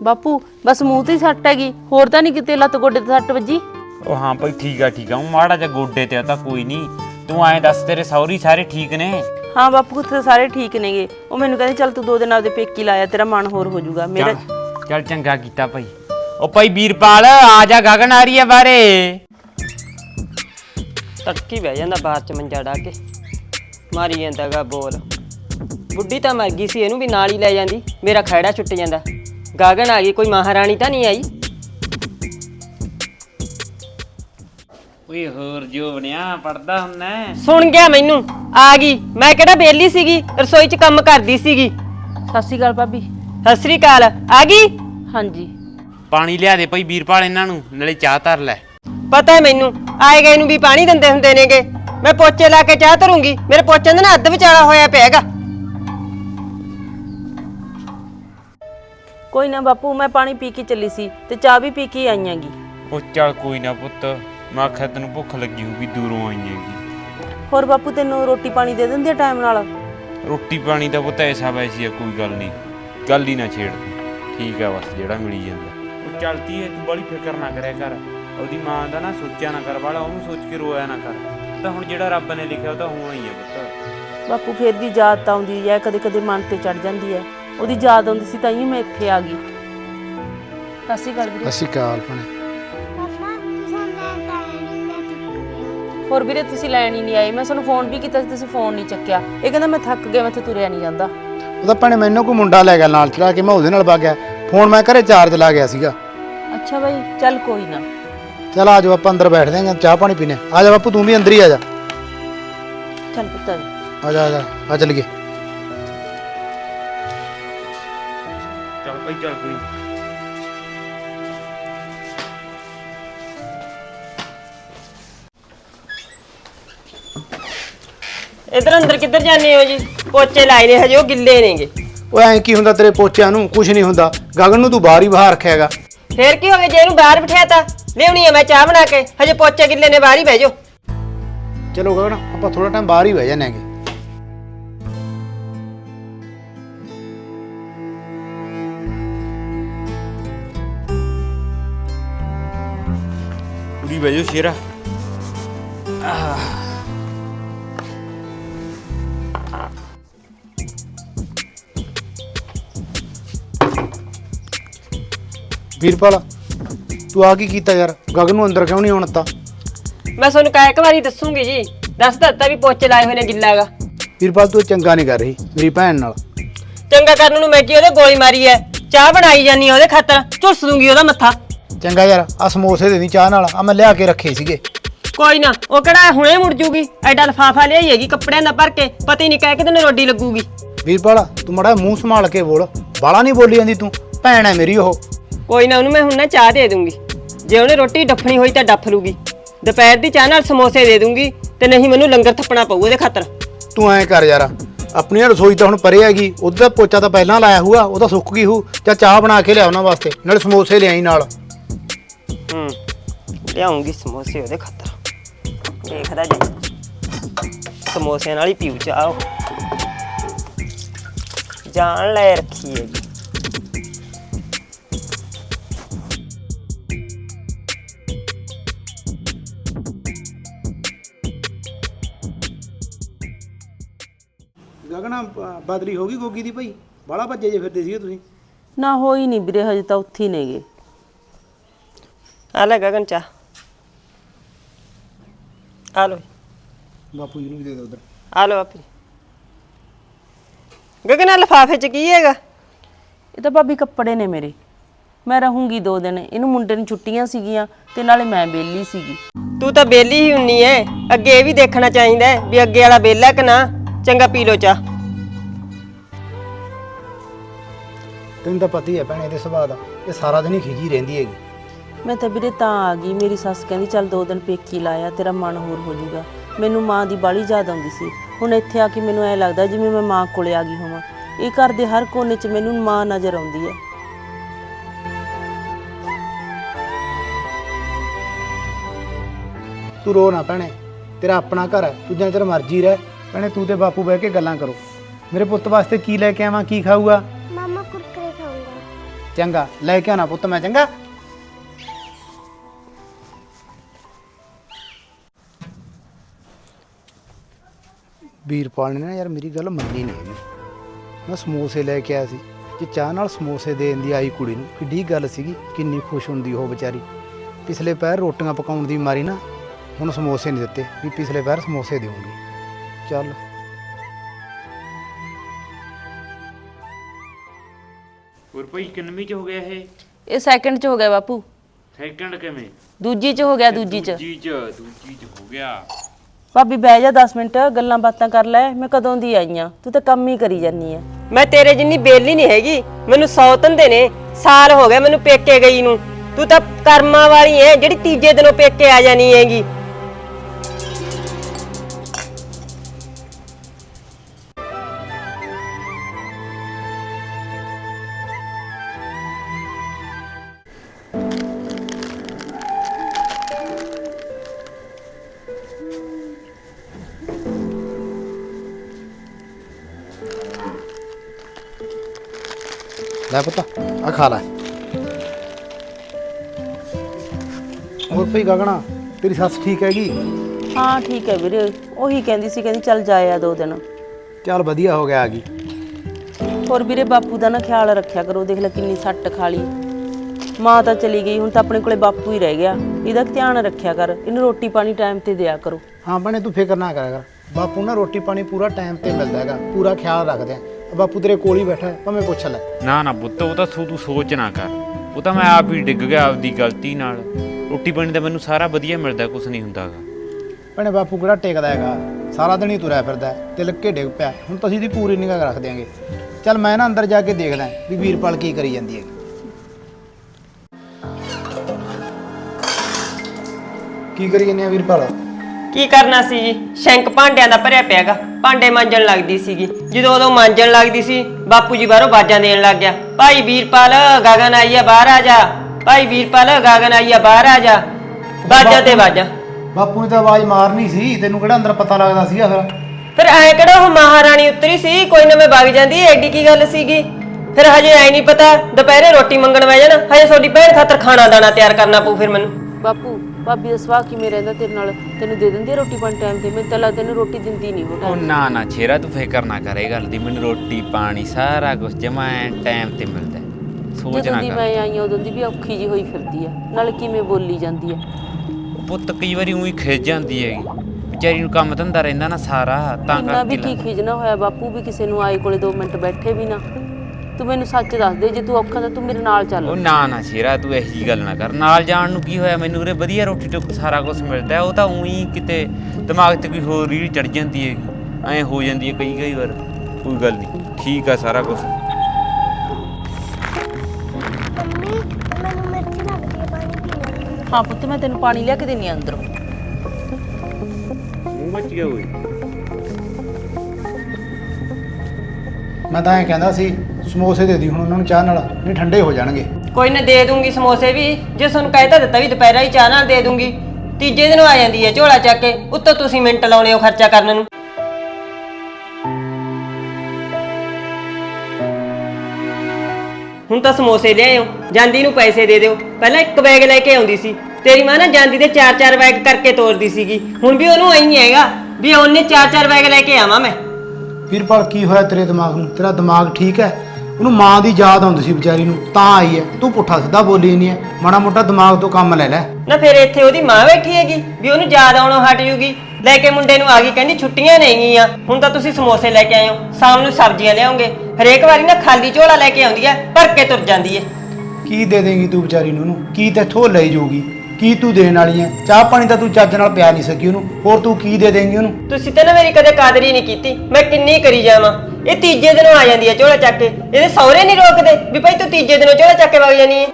ਬਾਪੂ ਬਸ ਮੂੰਹ ਤੇ ਹੀ ਸੱਟ ਹੈਗੀ ਹੋਰ ਤਾਂ ਨਹੀਂ ਕਿਤੇ ਲੱਤ ਗੋਡੇ ਤੇ ਸੱਟ ਵੱਜੀ? ਉਹ ਹਾਂ ਭਾਈ ਠੀਕ ਆ ਠੀਕ ਆ ਉਹ ਮਾੜਾ ਜਿਹਾ ਗੋਡੇ ਤੇ ਆ ਤਾਂ ਕੋਈ ਨਹੀਂ। ਤੂੰ ਐਂ ਦੱਸ ਤੇਰੇ ਸੌਰੀ ਸਾਰੇ ਠੀਕ ਨੇ? ਹਾਂ ਬਾਪੂ ਉੱਥੇ ਸਾਰੇ ਠੀਕ ਨੇਗੇ। ਉਹ ਮੈਨੂੰ ਕਹਿੰਦੇ ਚੱਲ ਤੂੰ ਦੋ ਦਿਨ ਆਪਦੇ ਪੇਕੀ ਲਾਇਆ ਤੇਰਾ ਮਨ ਹੋਰ ਹੋ ਜਾਊਗਾ। ਮੇਰਾ ਚੱਲ ਚੱਲ ਚੰਗਾ ਕੀਤਾ ਭਾਈ। ਉਹ ਭਾਈ ਵੀਰਪਾਲ ਆ ਜਾ ਗਗਨ ਆ ਰਹੀ ਹੈ ਬਾਰੇ। ਤੜਕੀ ਬਹਿ ਜਾਂਦਾ ਬਾਹਰ ਚ ਮੰਜਾ ਡਾ ਕੇ। ਮਾਰੀ ਜਾਂਦਾਗਾ ਬੋਲ। ਬੁੱਢੀ ਤਾਂ ਮਰ ਗਈ ਸੀ ਇਹਨੂੰ ਵੀ ਨਾਲ ਹੀ ਲੈ ਜਾਂਦੀ। ਮੇਰਾ ਖੈੜਾ ਛੁੱਟ ਜਾਂਦਾ। ਗਾਗਨ ਆ ਗਈ ਕੋਈ ਮਹਾਰਾਣੀ ਤਾਂ ਨਹੀਂ ਆਈ? ਓਏ ਹੋਰ ਜੋ ਬਣਿਆ ਪੜਦਾ ਹੁੰਨਾ ਸੁਣ ਗਿਆ ਮੈਨੂੰ ਆ ਗਈ। ਮੈਂ ਕਿਹੜਾ ਬੇਲੀ ਸੀਗੀ ਰਸੋਈ 'ਚ ਕੰਮ ਕਰਦੀ ਸੀਗੀ। ਸਤਿ ਸ਼੍ਰੀ ਅਕਾਲ ਭਾਬੀ। ਸਤਿ ਸ੍ਰੀ ਅਕਾਲ ਆ ਗਈ? ਹਾਂਜੀ। ਪਾਣੀ ਲਿਆ ਦੇ ਭਾਈ ਵੀਰਪਾਲ ਇਹਨਾਂ ਨੂੰ ਨਾਲੇ ਚਾਹ ਧਰ ਲੈ। ਪਤਾ ਹੈ ਮੈਨੂੰ ਆਏ ਗਏ ਨੂੰ ਵੀ ਪਾਣੀ ਦਿੰਦੇ ਹੁੰਦੇ ਨੇਗੇ। ਮੈਂ ਪੋਚੇ ਲਾ ਕੇ ਚਾਹ ਧਰੂੰਗੀ ਮੇਰੇ ਪੋਚੇ ਦਾ ਨਾ ਅੱਧ ਵਿਚਾਲਾ ਹੋਇਆ ਪਿਆਗਾ ਕੋਈ ਨਾ ਬਾਪੂ ਮੈਂ ਪਾਣੀ ਪੀ ਕੇ ਚੱਲੀ ਸੀ ਤੇ ਚਾਹ ਵੀ ਪੀ ਕੇ ਆਈਆਂਗੀ ਉਹ ਚੱਲ ਕੋਈ ਨਾ ਪੁੱਤ ਮੈਂ ਆਖਿਆ ਤੈਨੂੰ ਭੁੱਖ ਲੱਗੀ ਹੋਊਗੀ ਦੂਰੋਂ ਆਈ ਹੈਗੀ। ਹੋਰ ਬਾਪੂ ਤੈਨੂੰ ਰੋਟੀ ਪਾਣੀ ਦੇ ਦਿੰਦੇ ਟਾਈਮ ਨਾਲ? ਰੋਟੀ ਪਾਣੀ ਦਾ ਪੁੱਤ ਐਸਾ ਵੈਸੀ ਆ ਕੋਈ ਗੱਲ ਨਹੀਂ। ਗੱਲ ਹੀ ਨਾ ਛੇੜ ਤੂੰ। ਠੀਕ ਆ ਬਸ ਜਿਹੜਾ ਮਿਲੀ ਜਾਂਦਾ। ਉਹ ਚਲਤੀ ਹੈ ਤੂੰ ਬੜੀ ਫਿਕਰ ਨਾ ਕਰਿਆ ਕਰ। ਉਹਦੀ ਮਾਂ ਦਾ ਨਾ ਸੋਚਿਆ ਨਾ ਕਰ ਵਾਲਾ ਉਹਨੂੰ ਸੋਚ ਕੇ ਰੋਇਆ ਨਾ ਕਰ। ਤਾਂ ਹੁਣ ਜਿਹੜਾ ਰੱਬ ਨੇ ਲਿਖਿਆ ਉਹ ਤਾਂ ਹੋਣਾ ਹੀ ਹੈ ਪੁੱਤ। ਬਾਪੂ ਫਿਰ ਵੀ ਯਾਦ ਤਾਂ ਆਉਂਦੀ ਹੈ ਕਦੇ ਕਦੇ ਮਨ ਤੇ ਚੜ ਜਾਂਦੀ ਹੈ। ਉਹਦੀ ਯਾਦ ਆਉਂਦੀ ਸੀ ਤਾਂ ਹੀ ਮੈਂ ਇੱਥੇ ਆ ਗਈ। ਸਤਿ ਸ਼੍ਰੀ ਅਕਾਲ ਵੀਰੇ। ਅਸੀਂ ਕਾਲ ਭਣੇ। ਹੋਰ ਵੀਰੇ ਤੁਸੀਂ ਲੈਣ ਹੀ ਨਹੀਂ ਆਏ। ਮੈਂ ਤੁਹਾਨੂੰ ਫੋਨ ਵੀ ਕੀਤਾ ਸੀ ਤੁਸੀਂ ਫੋਨ ਨਹੀਂ ਚੱਕਿਆ। ਇਹ ਕਹਿੰਦਾ ਮੈਂ ਥੱਕ ਗਿਆ ਮੈਥੋਂ ਤੁਰਿਆ ਨਹੀਂ ਜਾਂਦਾ। ਉਹਦਾ ਭੈਣੇ ਮੈਨੂੰ ਕੋਈ ਮੁੰਡਾ ਲੈ ਗਿਆ ਨਾਲ ਚੜਾ ਕੇ ਮੈਂ ਉਹਦੇ ਨਾਲ ਵਗ ਗਿਆ। ਫੋਨ ਮੈਂ ਘਰੇ ਚਾਰਜ ਲਾ ਗਿਆ ਸੀਗਾ। ਅੱਛਾ ਬਾਈ ਚੱਲ ਕੋਈ ਨਾ। ਚਲ ਆ ਜਾਓ ਆਪਾਂ ਅੰਦਰ ਬੈਠਦੇ ਆਂ ਚਾਹ ਪਾਣੀ ਪੀਨੇ ਆ ਜਾ ਬਾਪੂ ਤੂੰ ਵੀ ਅੰਦਰ ਹੀ ਆ ਜਾ। ਚੱਲ ਪੁੱਤ ਆ ਜਾ। ਆ ਜਾ ਆ ਚੱਲੀਏ। ਚੱਲ ਭਾਈ ਚੱਲ ਕੋਈ ਇਧਰ ਅੰਦਰ ਕਿੱਧਰ ਜਾਂਦੇ ਹੋ ਜੀ? ਪੋਚੇ ਲਾਏ ਨੇ ਹਜੇ ਉਹ ਗਿੱਲੇ ਨੇਗੇ। ਓਏ ਐਂ ਕੀ ਹੁੰਦਾ ਤੇਰੇ ਪੋਚਿਆਂ ਨੂੰ? ਕੁਝ ਨਹੀਂ ਹੁੰਦਾ। ਗਗਨ ਨੂੰ ਤੂੰ ਬਾਹਰ ਹੀ ਬਾਹਰ ਰੱਖਿਆ ਹੈਗਾ। ਫੇਰ ਕੀ ਹੋ ਗਿਆ? ਜੇ ਇਹਨੂੰ ਬਾਹਰ ਬਿਠਾਇਆ ਲਿਆਉਣੀ ਆ ਮੈਂ ਚਾਹ ਬਣਾ ਕੇ। ਹਜੇ ਪੋਚੇ ਗਿੱਲੇ ਨੇ ਬਾਹਰ ਹੀ ਬਹਿ ਜਾਓ। ਚਲੋ ਗਗਨ ਆਪਾਂ ਥੋੜਾ ਟਾਈਮ ਬਾਹਰ ਹੀ ਬਹਿ ਜਾਂਦੇ ਹੈਗੇ। ਪੂਰੀ ਬਹਿ ਜਾਓ ਸ਼ੇਰਾ। ਵੀਰਪਾਲ ਤੂੰ ਆ ਕੀ ਕੀਤਾ ਯਾਰ? ਗਗਨ ਨੂੰ ਅੰਦਰ ਕਿਉਂ ਨਹੀਂ ਆਉਣ ਦਿੱਤਾ? ਮੈਂ ਤੁਹਾਨੂੰ ਕਾ ਇੱਕ ਵਾਰੀ ਦੱਸੂਗੀ ਜੀ। ਦੱਸ ਦਿੱਤਾ ਵੀ ਪੋਚੇ ਲਾਏ ਹੋਏ ਨੇ ਗਿੱਲਾਗਾ ਵੀਰਪਾਲ ਤੂੰ ਇਹ ਚੰਗਾ ਨਹੀਂ ਕਰ ਰਹੀ ਮੇਰੀ ਭੈਣ ਨਾਲ। ਚੰਗਾ ਕਰਨ ਨੂੰ ਮੈਂ ਕੀ ਉਹਦੇ ਗੋਲੀ ਮਾਰੀ ਐ? ਚਾਹ ਬਣਾਈ ਜਾਨੀ ਆ ਉਹਦੇ ਖਾਤਰ ਝੁੱਸ ਦੂੰਗੀ ਉਹਦਾ ਮੱਥਾ। ਚੰਗਾ ਯਾਰ ਆ ਸਮੋਸੇ ਦੇ ਦੀ ਚਾਹ ਨਾਲ ਆ ਮੈਂ ਲਿਆ ਕੇ ਰੱਖੇ ਸੀਗੇ। ਕੋਈ ਨਾ ਉਹ ਕਿਹੜਾ ਹੁਣੇ ਮੁੜ ਜੂਗੀ? ਐਡਾ ਲਫਾਫਾ ਲਿਆਈ ਹੈਗੀ ਕੱਪੜਿਆਂ ਦਾ ਭਰ ਕੇ ਪਤਾ ਹੀ ਨਹੀਂ ਕਹਿ ਕਿਤੇ ਰੋਡੀ ਲੱਗੂਗੀ। ਵੀਰਪਾਲ ਤੂੰ ਮੜਾ ਮੂੰਹ ਸੰਭਾਲ ਕੇ ਬੋਲ ਬਾਲਾ ਨਹੀਂ ਬੋਲੀ ਜਾਂਦੀ ਤੂੰ। ਭੈਣ ਹੈ ਮੇਰੀ ਉਹ। ਕੋਈ ਨਾ ਉਹਨੂੰ ਮੈਂ ਹੁਣ ਨਾ ਚਾਹ ਦੇ ਦੂੰਗੀ। ਜੇ ਉਹਨੇ ਰੋਟੀ ਡੱਫਣੀ ਹੋਈ ਤਾਂ ਡੱਫ ਲੂਗੀ। ਦੁਪਹਿਰ ਦੀ ਚਾਹ ਨਾਲ ਸਮੋਸੇ ਦੇ ਦੂੰਗੀ ਤੇ ਨਹੀਂ ਮੈਨੂੰ ਲੰਗਰ ਥੱਪਣਾ ਪਊ ਉਹਦੇ ਖਾਤਰ। ਤੂੰ ਐਂ ਕਰ ਯਾਰ ਆਪਣੀ ਰਸੋਈ ਤਾਂ ਹੁਣ ਪਰੇ ਹੈਗੀ ਉਹਦਾ ਪੋਚਾ ਤਾਂ ਪਹਿਲਾਂ ਲਾਇਆ ਹੋਊਗਾ ਉਹ ਤਾਂ ਸੁੱਕ ਗਈ ਹੂ ਜਾਂ ਚਾਹ ਬਣਾ ਕੇ ਲਿਆ ਉਹਨਾਂ ਵਾਸਤੇ ਨਾਲੇ ਸਮੋਸੇ ਲਿਆਈ ਨਾਲ। ਹੂੰ ਲਿਆਉਂਗੀ ਸਮੋਸੇ ਉਹਦੇ ਖਾਤਰ। ਦੇਖਦਾ ਜੀ। ਸਮੋਸਿਆਂ ਨਾਲ ਹੀ ਪੀਉ ਚਾਹ ਉਹ। ਜਾਨ ਲੈ ਰੱਖੀ ਹੈ ਜੀ ਗਗਨਾ ਬਦਲੀ ਹੋ ਗਈ ਗੋਗੀ ਦੀ ਭਾਈ। ਬਾਲਾ ਭੱਜੇ ਜੇ ਫਿਰਦੇ ਸੀਗੇ ਤੁਸੀਂ। ਨਾ ਹੋਈ ਨਹੀਂ ਵੀਰੇ ਹਜੇ ਤਾਂ ਉੱਥੇ ਹੀ ਨੇਗੇ। ਆ ਲੈ ਗਗਨ ਚਾਹ। ਆ ਲੋ ਬਾਪੂ ਜੀ ਨੂੰ ਵੀ ਦੇ ਦੇ ਉਧਰ। ਆ ਲੋ ਆਪੀ। ਗਗਨ ਆਹ ਲਿਫਾਫੇ ਚ ਕੀ ਹੈਗਾ? ਇਹ ਤਾਂ ਭਾਬੀ ਕੱਪੜੇ ਨੇ ਮੇਰੇ। ਮੈਂ ਰਹੂੰਗੀ ਦੋ ਦਿਨ। ਇਹਨੂੰ ਮੁੰਡੇ ਨੂੰ ਛੁੱਟੀਆਂ ਸੀਗੀਆਂ ਤੇ ਨਾਲੇ ਮੈਂ ਬੇਲੀ ਸੀਗੀ। ਤੂੰ ਤਾਂ ਬੇਲੀ ਹੀ ਹੁੰਨੀ ਐ। ਅੱਗੇ ਇਹ ਵੀ ਦੇਖਣਾ ਚਾਹੀਦਾ ਹੈ ਵੀ ਅੱਗੇ ਵਾਲਾ ਬੇਲਾ ਕਿ ਨਾ। ਚੰਗਾ ਪੀ ਲੋ ਚਾਹ। ਤੈਨੂੰ ਤਾਂ ਪਤਾ ਹੀ ਹੈ ਭੈਣੇ ਦੇ ਸੁਭਾਅ ਦਾ। ਇਹ ਸਾਰਾ ਦਿਨ ਹੀ ਖਿਜੀ ਰਹਿੰਦੀ ਹੈਗੀ। ਮੈਂ ਤਾਂ ਵੀਰੇ ਤਾਂ ਆ ਗਈ। ਮੇਰੀ ਸੱਸ ਕਹਿੰਦੀ ਚੱਲ ਦੋ ਦਿਨ ਪੇਕੀ ਲਾਇਆ ਤੇਰਾ ਮਨ ਹੋਰ ਹੋ ਜਾਊਗਾ। ਮੈਨੂੰ ਮਾਂ ਦੀ ਬਾਲੀ ਯਾਦ ਆਉਂਦੀ ਸੀ। ਹੁਣ ਇੱਥੇ ਆ ਕੇ ਮੈਨੂੰ ਐ ਲੱਗਦਾ ਜਿਵੇਂ ਮੈਂ ਮਾਂ ਕੋਲੇ ਆ ਗਈ ਹੋਵਾਂ। ਇਹ ਘਰ ਦੇ ਹਰ ਕੋਨੇ 'ਚ ਮੈਨੂੰ ਮਾਂ ਨਜ਼ਰ ਆਉਂਦੀ ਹੈ। ਤੂੰ ਰੋ ਨਾ ਭੈਣੇ। ਤੇਰਾ ਆਪਣਾ ਘਰ ਹੈ। ਤੂੰ ਜਿੰਨਾ ਚਿਰ ਮਰਜ਼ੀ ਰਹਿ। ਭੈਣੇ ਤੂੰ ਤੇ ਬਾਪੂ ਬਹਿ ਕੇ ਗੱਲਾਂ ਕਰੋ। ਮੇਰੇ ਪੁੱਤ ਵਾਸਤੇ ਕੀ ਲੈ ਕੇ ਆਵਾਂ ਕੀ ਖਾਊਂਗਾ? ਚੰਗਾ, ਲੈ ਕੇ ਆਉਣਾ ਪੁੱਤ ਮੈਂ, ਚੰਗਾ। ਵੀਰਪਾਲ ਨੇ ਨਾ ਯਾਰ ਮੇਰੀ ਗੱਲ ਮੰਨੀ ਨਹੀਂ ਹੈਗੀ। ਮੈਂ ਸਮੋਸੇ ਲੈ ਕੇ ਆਇਆ ਸੀ ਜੇ ਚਾਹ ਨਾਲ ਸਮੋਸੇ ਦੇਣ ਦੀ ਆਈ ਕੁੜੀ ਨੂੰ ਕਿੱਡੀ ਗੱਲ ਸੀਗੀ, ਕਿੰਨੀ ਖੁਸ਼ ਹੁੰਦੀ ਉਹ ਵਿਚਾਰੀ। ਪਿਛਲੇ ਪੈਰ ਰੋਟੀਆਂ ਪਕਾਉਣ ਦੀ ਮਾਰੀ ਨਾ, ਹੁਣ ਸਮੋਸੇ ਨਹੀਂ ਦਿੱਤੇ, ਵੀ ਪਿਛਲੇ ਪੈਰ ਸਮੋਸੇ ਦੇਵਾਂਗੀ ਚੱਲ। ਹੋਰ ਭਾਈ ਕਿੰਨਵੀਂ ਚ ਹੋ ਗਿਆ ਇਹ? ਇਹ ਸੈਕਿੰਡ 'ਚ ਹੋ ਗਿਆ ਬਾਪੂ। ਸੈਕੰਡ ਕਿਵੇਂ? ਦੂਜੀ 'ਚ ਹੋ ਗਿਆ ਦੂਜੀ 'ਚ। ਦੂਜੀ ਚ ਦੂਜੀ ਚ ਹੋ ਗਿਆ। ਭਾਬੀ ਬਹਿ ਜਾ 10 ਮਿੰਟ ਗੱਲਾਂ ਬਾਤਾਂ ਕਰ ਲੈ। ਮੈਂ ਕਦੋਂ ਦੀ ਆਈ ਆ? ਤੂੰ ਤਾਂ ਕੰਮ ਹੀ ਕਰੀ ਜਾਨੀ ਆ ਮੈਂ ਤੇਰੇ ਜਿੰਨੀ ਬੇਲੀ ਨਹੀਂ ਹੈਗੀ ਮੈਨੂੰ ਸੌ ਧੰਦੇ ਨੇ। ਸਾਲ ਹੋ ਗਿਆ ਮੈਨੂੰ ਪੇਕੇ ਗਈ ਨੂੰ। ਤੂੰ ਤਾਂ ਕਰਮਾਂ ਵਾਲੀ ਐ ਜਿਹੜੀ ਤੀਜੇ ਦਿਨੋਂ ਪੇਕੇ ਆ ਜਾਣੀ ਹੈਗੀ। ਲੈ ਪੁੱਤ ਆ ਖਾ ਲੈ। ਹੋਰ ਭਈ ਗਗਣਾ ਤੇਰੀ ਸੱਸ ਠੀਕ ਹੈਗੀ? ਹਾਂ ਠੀਕ ਹੈ ਵੀਰੇ। ਉਹੀ ਕਹਿੰਦੀ ਸੀ ਕਹਿੰਦੀ ਚੱਲ ਜਾਇਆ ਦੋ ਦਿਨ। ਚੱਲ ਵਧੀਆ ਹੋ ਗਿਆ ਆ ਗਈ। ਹੋਰ ਵੀਰੇ ਬਾਪੂ ਦਾ ਨਾ ਖਿਆਲ ਰੱਖਿਆ ਕਰੋ ਦੇਖ ਲੈ ਕਿੰਨੀ ਸੱਟ ਖਾ ਲਈ। ਮਾਂ ਤਾਂ ਚਲੀ ਗਈ ਹੁਣ ਤਾਂ ਆਪਣੇ ਕੋਲੇ ਬਾਪੂ ਹੀ ਰਹਿ ਗਿਆ। ਇਹਦਾ ਧਿਆਨ ਰੱਖਿਆ ਕਰ ਇਹਨੂੰ ਰੋਟੀ ਪਾਣੀ ਟਾਈਮ ਤੇ ਦਿਆ ਕਰੋ। ਹਾਂ ਭੈਣੇ ਤੂੰ ਫਿਕਰ ਨਾ ਕਰਿਆ ਕਰ। ਬਾਪੂ ਨਾ ਰੋਟੀ ਪਾਣੀ ਪੂਰਾ ਟਾਈਮ ਤੇ ਮਿਲਦਾ ਹੈਗਾ ਪੂਰਾ ਖਿਆਲ ਰੱਖਦੇ ਆ। ਬਾਪੂ ਤੇਰੇ ਕੋਲ ਹੀ ਬੈਠਾ ਹੈ ਭਾਵੇਂ ਪੁੱਛ ਲੈ। ਨਾ ਨਾ ਪੁੱਤ ਉਹ ਤਾਂ ਤੂੰ ਸੋਚ ਨਾ ਕਰ। ਉਹ ਤਾਂ ਮੈਂ ਆਪ ਹੀ ਡਿੱਗ ਗਿਆ ਆਪਦੀ ਗਲਤੀ ਨਾਲ। ਰੋਟੀ ਪਾਣੀ ਤਾਂ ਮੈਨੂੰ ਸਾਰਾ ਵਧੀਆ ਮਿਲਦਾ ਕੁਝ ਨਹੀਂ ਹੁੰਦਾਗਾ। ਭੈਣੇ ਬਾਪੂ ਕਿਹੜਾ ਟੇਕਦਾ ਹੈਗਾ? ਸਾਰਾ ਦਿਨ ਹੀ ਤੁਰਿਆ ਫਿਰਦਾ ਹੈ, ਤਿਲਕ ਕੇ ਡਿੱਗ ਪਿਆ। ਹੁਣ ਤਾਂ ਅਸੀਂ ਦੀ ਪੂਰੀ ਨਿਗਾਹ ਰੱਖ ਦਿਆਂਗੇ। ਚੱਲ ਮੈਂ ਨਾ ਅੰਦਰ ਜਾ ਕੇ ਦੇਖਦਾ ਵੀ ਵੀਰਪਾਲ ਕੀ ਕਰੀ ਜਾਂਦੀ ਹੈ। ਕੀ ਕਰੀ ਜਾਂਦੀ ਆ ਵੀਰਪਾਲ? ਕੀ ਕਰਨਾ ਸੀ ਜੀ? ਸ਼ੈਂਕ ਭਾਂਡਿਆਂ ਦਾ ਭਰਿਆ ਪਿਆਗਾ। ਭਾਂਡੇ ਮਾਂਜਣ ਲੱਗਦੀ ਸੀਗੀ। ਜਦੋਂ ਉਦੋਂ ਮਾਂਜਣ ਲੱਗਦੀ ਸੀ ਬਾਪੂ ਜੀ ਬਾਹਰੋਂ ਬਾਜਾਂ ਦੇਣ ਲੱਗ ਗਿਆ। ਭਾਈ ਵੀਰਪਾਲ ਗਗਨ ਆਈ ਆ ਬਾਹਰ ਆ ਜਾ। ਭਾਈ ਵੀਰਪਾਲ ਗਗਨ ਆਈ ਆ ਬਾਹਰ ਆ ਜਾ। ਬਾਜਾਂ ਤੇ ਬਾਜਾਂ। ਬਾਪੂ ਨੇ ਤਾਂ ਆਵਾਜ਼ ਮਾਰਨੀ ਸੀ ਤੈਨੂੰ ਕਿਹੜਾ ਅੰਦਰ ਪਤਾ ਲੱਗਦਾ ਸੀਗਾ ਫਿਰ? ਫਿਰ ਐ ਕਿਹੜਾ ਉਹ ਮਹਾਰਾਣੀ ਉਤਰੀ ਸੀ? ਕੋਈ ਨਾ ਮੈਂ ਵਗ ਜਾਂਦੀ ਐਡੀ ਕੀ ਗੱਲ ਸੀਗੀ? ਫਿਰ ਹਜੇ ਐ ਨਹੀਂ ਪਤਾ ਦੁਪਹਿਰੇ ਰੋਟੀ ਮੰਗਣ ਵੈ ਜਾਣਾ। ਹਜੇ ਤੁਹਾਡੀ ਭੈਣ ਖਾਤਰ ਖਾਣਾ ਦਾਣਾ ਤਿਆਰ ਕਰਨਾ ਪਊ ਫਿਰ ਮੈਨੂੰ। ਬਾਪੂ ਭਾਬੀ ਦਾ ਸੁਭਾਅ ਕਿਵੇਂ ਰਹਿੰਦਾ ਤੇਰੇ ਨਾਲ? ਤੈਨੂੰ ਦੇ ਦਿੰਦੀ ਆ ਰੋਟੀ ਪਾਣੀ ਟਾਈਮ ਤੇ? ਮੈਨੂੰ ਤਾਂ ਲੱਗਦਾ ਤੈਨੂੰ ਰੋਟੀ ਦਿੰਦੀ ਨਹੀਂ ਉਹ ਨਾ ਨਾ ਛੇਰਾ ਤੂੰ ਫਿਕਰ ਨਾ ਕਰ ਇਹ ਗੱਲ ਦੀ ਮੈਨੂੰ ਰੋਟੀ ਪਾਣੀ ਸਾਰਾ ਕੁਝ ਜਮਾ ਟਾਈਮ ਤੇ ਮਿਲਦਾ। ਹੈ। ਸੋਚ ਜਦੋਂ ਨਾ ਦੀ ਕਰ। ਮੈਂ ਆਈ ਆ ਉਦੋਂ ਦੀ ਵੀ ਔਖੀ ਜੀ ਹੋਈ ਫਿਰਦੀ ਆ। ਨਾਲੇ ਕਿਵੇਂ ਬੋਲੀ ਜਾਂਦੀ ਆ? ਪੁੱਤ ਕਈ ਵਾਰੀ ਉਹੀ ਖਿਜ ਜਾਂਦੀ ਹੈਗੀ। ਵਿਚਾਰੀ ਨੂੰ ਕੰਮ ਧੰਦਾ ਰਹਿੰਦਾ ਨਾ ਸਾਰਾ ਤਾਂ ਇੰਨਾ ਵੀ ਕਰਕੇ ਕੀ ਖਿਜਣਾ ਹੋਇਆ ਬਾਪੂ ਵੀ ਕਿਸੇ ਨੂੰ ਆਏ ਕੋਲੇ 2 ਮਿੰਟ ਬੈਠੇ ਵੀ ਨਾ। ਤੂੰ ਮੈਨੂੰ ਸੱਚ ਦੱਸ ਦੇ ਜੇ ਤੂੰ ਔਖਾ ਤਾਂ ਤੂੰ ਮੇਰੇ ਨਾਲ ਚੱਲ। ਉਹ ਨਾ ਨਾ ਸ਼ੇਰਾ ਤੂੰ ਇਹੋ ਜੀ ਗੱਲ ਨਾ ਕਰ। ਨਾਲ ਜਾਣ ਨੂੰ ਕੀ ਹੋਇਆ? ਮੈਨੂੰ ਉਰੇ ਵਧੀਆ ਰੋਟੀ ਟੁੱਕ ਸਾਰਾ ਕੁਝ ਮਿਲਦਾ ਹੈ। ਉਹ ਤਾਂ ਉਹੀ ਕਿਤੇ ਦਿਮਾਗ ਤੇ ਕੋਈ ਹੋਰ ਰੀਲ ਚੜ ਜਾਂਦੀ ਹੈਗੀ। ਐਂ ਹੋ ਜਾਂਦੀ ਹੈ ਕਈ ਕਈ ਵਾਰ। ਕੋਈ ਗੱਲ ਨਹੀਂ। ਠੀਕ ਆ ਸਾਰਾ ਕੁਝ ਮੰਮੀ ਮੈਨੂੰ ਮਿਰਚ ਲੱਗਦੀ ਹੈ ਪਾਣੀ ਲੈ। ਹਾਂ ਪੁੱਤ ਮੈਂ ਤੈਨੂੰ ਪਾਣੀ ਲਿਆ ਕੇ ਦੇਣੀ ਆ ਅੰਦਰੋਂ। ਮੂੰਹ ਮੱਚ ਗਿਆ ਓਏ। ਮੈਂ ਤਾਂ ਐਂ ਕਹਿੰਦਾ ਸੀ ਸਮੋਸੇ ਦੇ ਦੀ ਹੁਣ ਉਹਨਾਂ ਨੂੰ ਚਾਹ ਨਾਲ ਨਹੀਂ ਠੰਡੇ ਹੋ ਜਾਣਗੇ। ਕੋਈ ਨਾ ਦੇ ਦੂੰਗੀ ਸਮੋਸੇ ਵੀ ਜੇ ਤੁਹਾਨੂੰ ਕਹਿ ਤਾਂ ਦਿੱਤਾ ਵੀ ਦੁਪਹਿਰਾਂ ਹੀ ਚਾਹ ਨਾਲ ਦੇ ਦੂੰਗੀ। ਤੀਜੇ ਦਿਨ ਆ ਜਾਂਦੀ ਹੈ ਝੋਲਾ ਚੱਕ ਕੇ ਉੱਤੋਂ ਤੁਸੀਂ ਮਿੰਟ ਲਾਉਣੇ ਹੋ ਖਰਚਾ ਕਰਨ ਨੂੰ। ਹੁਣ ਤਾਂ ਸਮੋਸੇ ਲਿਆਇਓ ਜਾਂਦੀ ਨੂੰ ਪੈਸੇ ਦੇ ਦਿਓ। ਪਹਿਲਾਂ ਇੱਕ ਬੈਗ ਲੈ ਕੇ ਆਉਂਦੀ ਸੀ ਤੇਰੀ ਮਾਂ ਨਾ ਜਾਂਦੀ ਦੇ ਚਾਰ ਚਾਰ ਬੈਗ ਕਰਕੇ ਤੋਰਦੀ ਸੀਗੀ। ਹੁਣ ਵੀ ਉਹਨੂੰ ਐਂ ਹੈਗਾ ਵੀ ਉਹਨੇ ਚਾਰ ਚਾਰ ਬੈਗ ਲੈ ਕੇ ਆਵਾਂ ਮੈਂ। ਵੀਰਪਾਲ ਕੀ ਹੋਇਆ ਤੇਰੇ ਦਿਮਾਗ ਨੂੰ? ਤੇਰਾ ਦਿਮਾਗ ਠੀਕ ਹੈ? ਉਹਨੂੰ ਮਾਂ ਦੀ ਯਾਦ ਆਉਂਦੀ ਸੀ ਵਿਚਾਰੀ ਨੂੰ ਤਾਂ ਆਈ ਹੈ। ਤੂੰ ਪੁੱਠਾ ਸਿੱਧਾ ਬੋਲੀ ਨਹੀਂ ਹੈ। ਮਾੜਾ ਮੋਟਾ ਦਿਮਾਗ ਤੋਂ ਕੰਮ ਲੈ ਲੈ। ਨਾ ਫਿਰ ਇੱਥੇ ਉਹਦੀ ਮਾਂ ਬੈਠੀ ਹੈਗੀ ਵੀ ਉਹਨੂੰ ਯਾਦ ਆਉਣੋਂ ਹਟ ਜੂਗੀ। ਲੈ ਕੇ ਮੁੰਡੇ ਨੂੰ ਆ ਗਈ ਕਹਿੰਦੀ ਛੁੱਟੀਆਂ ਨਹੀਂਗੀਆਂ ਹੁਣ ਤਾਂ ਤੁਸੀਂ ਸਮੋਸੇ ਲੈ ਕੇ ਆਏ ਹੋ ਸ਼ਾਮ ਨੂੰ ਸਬਜ਼ੀਆਂ ਲਿਆਉਂਗੇ। ਹਰੇਕ ਵਾਰੀ ਨਾ ਖਾਲੀ ਝੋਲਾ ਲੈ ਕੇ ਆਉਂਦੀ ਹੈ ਭਰ ਕੇ ਤੁਰ ਜਾਂਦੀ ਹੈ। ਕੀ ਦੇ ਦੇਂਗੀ ਤੂੰ ਵਿਚਾਰੀ ਨੂੰ ਉਹਨੂੰ? ਕੀ ਤੇਥੋਂ ਲਈ ਜਾਊਗੀ? ਕੀ ਤੂੰ ਦੇਣ ਵਾਲੀ ਹੈ ਚਾਹ ਪਾਣੀ ਤਾਂ ਤੂੰ ਚੱਜ ਨਾਲ ਪਿਆ ਨਹੀਂ ਸਕੀ ਉਹਨੂੰ। ਹੋਰ ਤੂੰ ਕੀ ਦੇ ਦੇਂਗੀ ਉਹਨੂੰ? ਤੁਸੀਂ ਤਾਂ ਨਾ ਮੇਰੀ ਕਦੇ ਕਾਦਰ ਹੀ ਨਹੀਂ ਕੀਤੀ। ਮੈਂ ਕਿੰਨੀ ਕਰੀ ਜਾਵਾਂ। ਇਹ ਤੀਜੇ ਦਿਨੋਂ ਆ ਜਾਂਦੀ ਹੈ ਝੋਲਾ ਚੱਕ ਕੇ। ਇਹਦੇ ਸਹੁਰੇ ਨਹੀਂ ਰੋਕਦੇ ਵੀ ਭਾਈ ਤੂੰ ਤੀਜੇ ਦਿਨੋਂ ਝੋਲਾ ਚੱਕ ਕੇ ਵਗ ਜਾਨੀ ਹੈ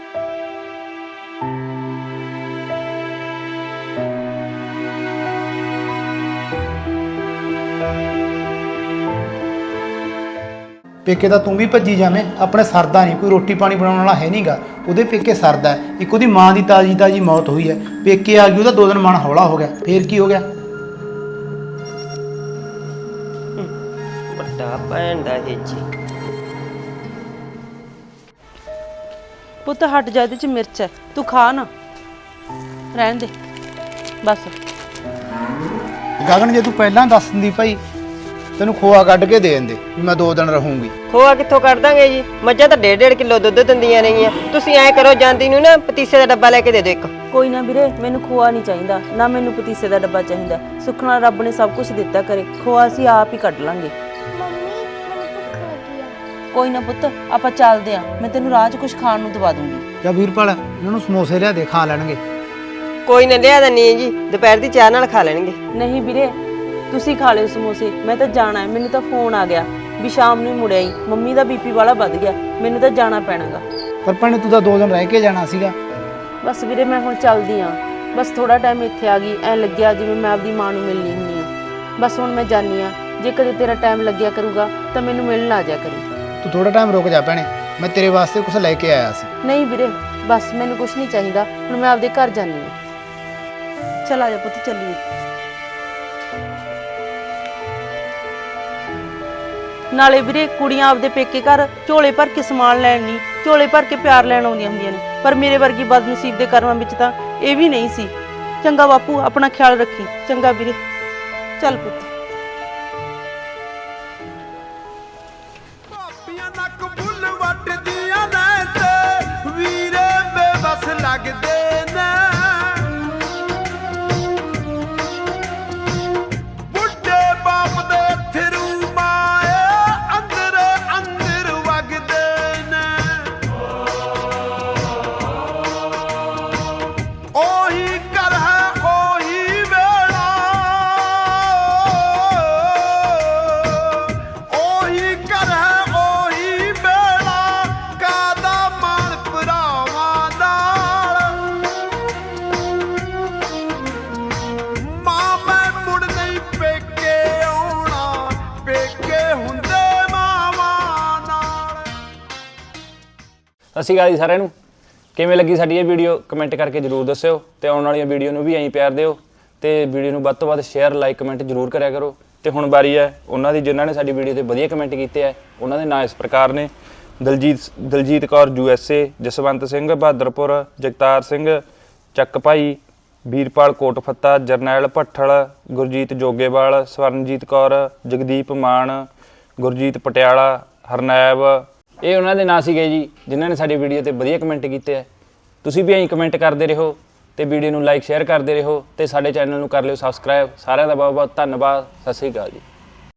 ਪੇਕੇ ਤਾਂ ਤੂੰ ਵੀ ਭੱਜੀ ਜਾਵੇਂ। ਆਪਣੇ ਸਰਦਾ ਨਹੀਂ ਕੋਈ ਰੋਟੀ ਪਾਣੀ ਬਣਾਉਣ ਵਾਲਾ ਹੈ ਨਹੀਂਗਾ ਉਹਦੇ ਪੇਕੇ ਸਰਦਾ ਹੈ। ਇੱਕ ਉਹਦੀ ਮਾਂ ਦੀ ਤਾਜੀ ਤਾਜੀ ਮੌਤ ਹੋਈ ਹੈ। ਪੇਕੇ ਆ ਗਈ ਉਹਦਾ ਦੋ ਦਿਨ ਮਨ ਹੌਲਾ ਹੋ ਗਿਆ। ਫੇਰ ਕੀ ਹੋ ਗਿਆ? ਵੱਡਾ ਭੈਣ ਦਾ ਹੇਜੀ ਪੁੱਤ ਹਟ ਜਾ ਇਹਦੇ ਚ ਮਿਰਚ ਹੈ। ਤੂੰ ਖਾ ਨਾ। ਰਹਿਣ ਦੇ। ਬਸ। ਗਗਨ ਜੇ ਤੂੰ ਪਹਿਲਾਂ ਦੱਸ ਦਿੰਦੀ ਭਾਈ ਤੈਨੂੰ ਖੋਆ ਕੱਢ ਕੇ ਦੇ ਦਿੰਦੇ ਵੀ ਮੈਂ ਦੋ ਦਿਨ ਰਹੂੰਗੀ। ਖੋਆ ਕਿੱਥੋਂ ਕੱਢ ਦਾਂਗੇ ਜੀ? ਮੱਝਾਂ ਤਾਂ ਡੇਢ ਡੇਢ ਕਿਲੋ ਦੁੱਧ ਦਿੰਦੀਆਂ ਨੇਗੀਆਂ। ਤੁਸੀਂ ਐਂ ਕਰੋ ਜਾਂਦੀ ਨੂੰ ਨਾ ਪਤੀਸੇ ਦਾ ਡੱਬਾ ਲੈ ਕੇ ਦੇ ਦਿਓ ਇੱਕ। ਕੋਈ ਨਾ ਵੀਰੇ ਮੈਨੂੰ ਖੋਆ ਨਹੀਂ ਚਾਹੀਦਾ। ਨਾ ਮੈਨੂੰ ਪਤੀਸੇ ਦਾ ਡੱਬਾ ਚਾਹੀਦਾ। ਸੁਖਣਾ ਰੱਬ ਨੇ ਸਭ ਕੁਝ ਦਿੱਤਾ ਕਰੇ। ਖੋਆ ਅਸੀਂ ਆਪ ਹੀ ਕੱਢ ਲਾਂਗੇ। ਮੰਮੀ ਮੈਨੂੰ ਭੁੱਖ ਲੱਗੀ ਆ। ਕੋਈ ਨਾ ਪੁੱਤ ਆਪਾਂ ਚੱਲਦੇ ਆਂ। ਮੈਂ ਤੈਨੂੰ ਰਾਹ 'ਚ ਕੁਝ ਖਾਣ ਨੂੰ ਦਵਾ ਦੂੰਗੀ। ਜਾਂ ਵੀਰਪਾਲ ਇਹਨਾਂ ਨੂੰ ਸਮੋਸੇ ਲਿਆ ਦੇ ਖਾ ਲੈਣਗੇ। ਕੋਈ ਨਾ ਲਿਆ ਦਨੀ ਜੀ ਦੁਪਹਿਰ ਦੀ ਚਾਹ ਨਾਲ ਖਾ ਲੈਣਗੇ। ਨਹੀਂ ਵੀਰੇ ਤੁਸੀਂ ਖਾ ਲਿਓ ਸਮੋਸੇ ਮੈਂ ਤਾਂ ਜਾਣਾ ਹੈ ਮੈਨੂੰ ਤਾਂ ਫੋਨ ਆ ਗਿਆ। ਵੀ ਸ਼ਾਮ ਨੂੰ ਹੀ ਮੁੜ ਆਈ। ਮੰਮੀ ਦਾ ਬੀਪੀ ਵਾਲਾ ਵੱਧ ਗਿਆ ਮੈਨੂੰ ਤਾਂ ਜਾਣਾ ਪੈਣਾਗਾ। ਪਰ ਭੈਣੇ ਤੂੰ ਤਾਂ ਦੋ ਦਿਨ ਰਹਿ ਕੇ ਜਾਣਾ ਸੀਗਾ। ਬਸ ਵੀਰੇ ਮੈਂ ਹੁਣ ਚੱਲਦੀ ਆਂ ਬਸ ਥੋੜਾ ਟਾਈਮ ਇੱਥੇ ਆ ਗਈ ਐ ਲੱਗਿਆ ਜਿਵੇਂ ਮੈਂ ਆਪਦੀ ਮਾਂ ਨੂੰ ਮਿਲਣੀ ਹੁੰਨੀ ਆ ਬਸ ਹੁਣ ਮੈਂ ਜਾਨੀ ਆ ਜੇ ਕਦੇ ਤੇਰਾ ਟਾਈਮ ਲੱਗਿਆ ਕਰੂਗਾ ਤਾਂ ਮੈਨੂੰ ਮਿਲਣ ਆ ਜਾ ਕਰੀ। ਤੂੰ ਥੋੜਾ ਟਾਈਮ ਰੁਕ ਜਾ ਭੈਣੇ। ਮੈਂ ਤੇਰੇ ਵਾਸਤੇ ਕੁਝ ਲੈ ਕੇ ਆਇਆ ਸੀ। ਨਹੀਂ ਵੀਰੇ ਬਸ ਮੈਨੂੰ ਕੁਝ ਨਹੀਂ ਚਾਹੀਦਾ। ਹੁਣ ਮੈਂ ਆਪਦੇ ਘਰ ਜਾਨੀ ਆ ਚਲ ਆ ਜਾ ਪੁੱਤ ਚੱਲੀਏ। ਨਾਲੇ ਵੀਰੇ, ਕੁੜੀਆਂ ਆਪਦੇ ਪੇਕੇ ਘਰ ਝੋਲੇ ਭਰ ਕੇ ਸਮਾਨ ਲੈਣ ਨਹੀਂ ਝੋਲੇ ਭਰ ਕੇ ਪਿਆਰ ਲੈਣ ਆਉਂਦੀਆਂ ਹੁੰਦੀਆਂ ਨੇ। ਪਰ ਮੇਰੇ ਵਰਗੀ ਬਦਨਸੀਬ ਦੇ ਕਰਮਾਂ ਵਿੱਚ ਤਾਂ ਇਹ ਵੀ ਨਹੀਂ ਸੀ। ਚੰਗਾ ਬਾਪੂ, ਆਪਣਾ ਖਿਆਲ ਰੱਖੀ। ਚੰਗਾ ਵੀਰੇ। ਚੱਲ ਪੁੱਤ। ਸਤਿ ਸ਼੍ਰੀ ਅਕਾਲ ਜੀ ਸਾਰਿਆਂ ਨੂੰ। ਕਿਵੇਂ ਲੱਗੀ ਸਾਡੀ ਇਹ ਵੀਡੀਓ ਕਮੈਂਟ ਕਰਕੇ ਜਰੂਰ ਦੱਸਿਓ ਤੇ ਆਉਣ ਵਾਲੀਆਂ ਵੀਡੀਓ ਨੂੰ ਵੀ ਐਂ ਪਿਆਰ ਦਿਓ ਤੇ ਵੀਡੀਓ ਨੂੰ ਵੱਧ ਤੋਂ ਵੱਧ ਸ਼ੇਅਰ ਲਾਈਕ ਕਮੈਂਟ ਜਰੂਰ ਕਰਿਆ ਕਰੋ। ਤੇ ਹੁਣ ਵਾਰੀ ਹੈ, ਉਹਨਾਂ ਦੀ ਜਿਨ੍ਹਾਂ ਨੇ ਸਾਡੀ ਵੀਡੀਓ ਤੇ ਵਧੀਆ ਕਮੈਂਟ ਕੀਤੇ ਆ, ਉਹਨਾਂ ਦੇ ਨਾਂ ਇਸ ਪ੍ਰਕਾਰ ਨੇ। Daljit Daljit Kaur U S A Jaswant Singh, Bahadurpur, Jagtar Singh Chak Bhai Veerpal Kotfatta, ਜਰਨੈਲ ਭੱਠਲ, ਗੁਰਜੀਤ ਜੋਗੇਵਾਲ, ਸਵਰਨਜੀਤ ਕੌਰ, ਜਗਦੀਪ ਮਾਨ, ਗੁਰਜੀਤ ਪਟਿਆਲਾ, ਹਰਨੈਬ ਇਹ ਉਹਨਾਂ ਦੇ ਨਾਂ ਸੀਗੇ ਜੀ, ਜਿਨ੍ਹਾਂ ਨੇ ਸਾਡੀ ਵੀਡੀਓ ਤੇ ਵਧੀਆ ਕਮੈਂਟ ਕੀਤੇ ਆ। ਤੁਸੀਂ ਵੀ ਐਂ ਕਮੈਂਟ ਕਰਦੇ ਰਹੋ ਤੇ ਵੀਡੀਓ ਨੂੰ ਲਾਈਕ ਸ਼ੇਅਰ ਕਰਦੇ ਰਹੋ ਤੇ ਸਾਡੇ ਚੈਨਲ ਨੂੰ ਕਰ ਲਿਓ ਸਬਸਕ੍ਰਾਈਬ ਸਾਰਿਆਂ ਦਾ ਬਹੁਤ ਬਹੁਤ ਧੰਨਵਾਦ। ਸਤਿ ਸ੍ਰੀ ਅਕਾਲ ਜੀ।